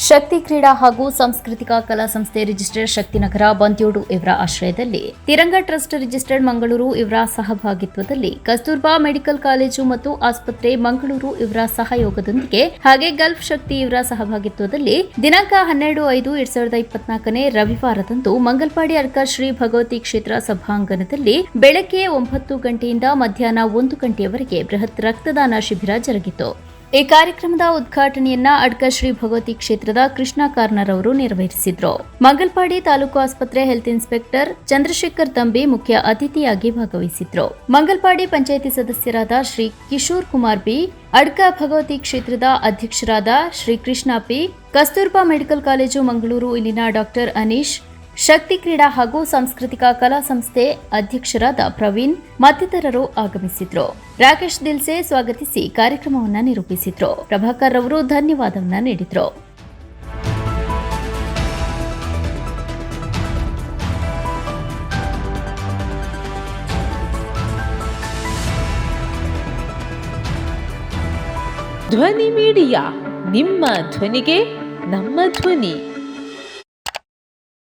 ಶಕ್ತಿ ಕ್ರೀಡಾ ಹಾಗೂ ಸಾಂಸ್ಕೃತಿಕ ಕಲಾ ಸಂಸ್ಥೆ ರಿಜಿಸ್ಟರ್ಡ್ ಶಕ್ತಿನಗರ ಬಂತ್ಯೋಡು ಇವರ ಆಶ್ರಯದಲ್ಲಿ ತಿರಂಗ ಟ್ರಸ್ಟ್ ರಿಜಿಸ್ಟರ್ಡ್ ಮಂಗಳೂರು ಇವರ ಸಹಭಾಗಿತ್ವದಲ್ಲಿ ಕಸ್ತೂರ್ಬಾ ಮೆಡಿಕಲ್ ಕಾಲೇಜು ಮತ್ತು ಆಸ್ಪತ್ರೆ ಮಂಗಳೂರು ಇವರ ಸಹಯೋಗದೊಂದಿಗೆ ಹಾಗೆ ಗಲ್ಫ್ ಶಕ್ತಿ ಇವರ ಸಹಭಾಗಿತ್ವದಲ್ಲಿ ದಿನಾಂಕ ಹನ್ನೆರಡು ಐದು ಎರಡ್ ಸಾವಿರದ ಇಪ್ಪತ್ನಾಲ್ಕನೇ ರವಿವಾರದಂದು ಮಂಗಲ್ಪಾಡಿ ಅರ್ಕ ಶ್ರೀ ಭಗವತಿ ಕ್ಷೇತ್ರ ಸಭಾಂಗಣದಲ್ಲಿ ಬೆಳಗ್ಗೆ ಒಂಬತ್ತು ಗಂಟೆಯಿಂದ ಮಧ್ಯಾಹ್ನ ಒಂದು ಗಂಟೆಯವರೆಗೆ ಬೃಹತ್ ರಕ್ತದಾನ ಶಿಬಿರ ಜರುಗಿತು. ಈ ಕಾರ್ಯಕ್ರಮದ ಉದ್ಘಾಟನೆಯನ್ನ ಅಡ್ಕ ಶ್ರೀ ಭಗವತಿ ಕ್ಷೇತ್ರದ ಕೃಷ್ಣ ಕಾರ್ನರ್ ಅವರು ನಿರ್ವಹಿಸಿದ್ರು ಮಂಗಲ್ಪಾಡಿ ತಾಲೂಕು ಆಸ್ಪತ್ರೆ ಹೆಲ್ತ್ ಇನ್ಸ್ಪೆಕ್ಟರ್ ಚಂದ್ರಶೇಖರ್ ತಂಬಿ ಮುಖ್ಯ ಅತಿಥಿಯಾಗಿ ಭಾಗವಹಿಸಿದ್ರು. ಮಂಗಲ್ಪಾಡಿ ಪಂಚಾಯಿತಿ ಸದಸ್ಯರಾದ ಶ್ರೀ ಕಿಶೋರ್ ಕುಮಾರ್ ಬಿ ಅಡ್ಕ ಭಗವತಿ ಕ್ಷೇತ್ರದ ಅಧ್ಯಕ್ಷರಾದ Shri Krishna P, Kasturba medical college Mangaluru ಇಲ್ಲಿನ ಡಾಕ್ಟರ್ ಅನೀಶ್ ಶಕ್ತಿ ಕ್ರೀಡಾ ಹಾಗೂ ಸಾಂಸ್ಕೃತಿಕ ಕಲಾ ಸಂಸ್ಥೆ ಅಧ್ಯಕ್ಷರಾದ ಪ್ರವೀಣ್ ಮತ್ತಿತರರು ಆಗಮಿಸಿದ್ರು. ರಾಕೇಶ್ ದಿಲ್ಸೆ ಸ್ವಾಗತಿಸಿ ಕಾರ್ಯಕ್ರಮವನ್ನು ನಿರೂಪಿಸಿದ್ರು. ಪ್ರಭಾಕರ್ ಅವರು ಧನ್ಯವಾದವನ್ನ ನೀಡಿದ್ರು. ಧ್ವನಿ ಮೀಡಿಯಾ, ನಿಮ್ಮ ಧ್ವನಿಗೆ ನಮ್ಮ ಧ್ವನಿ.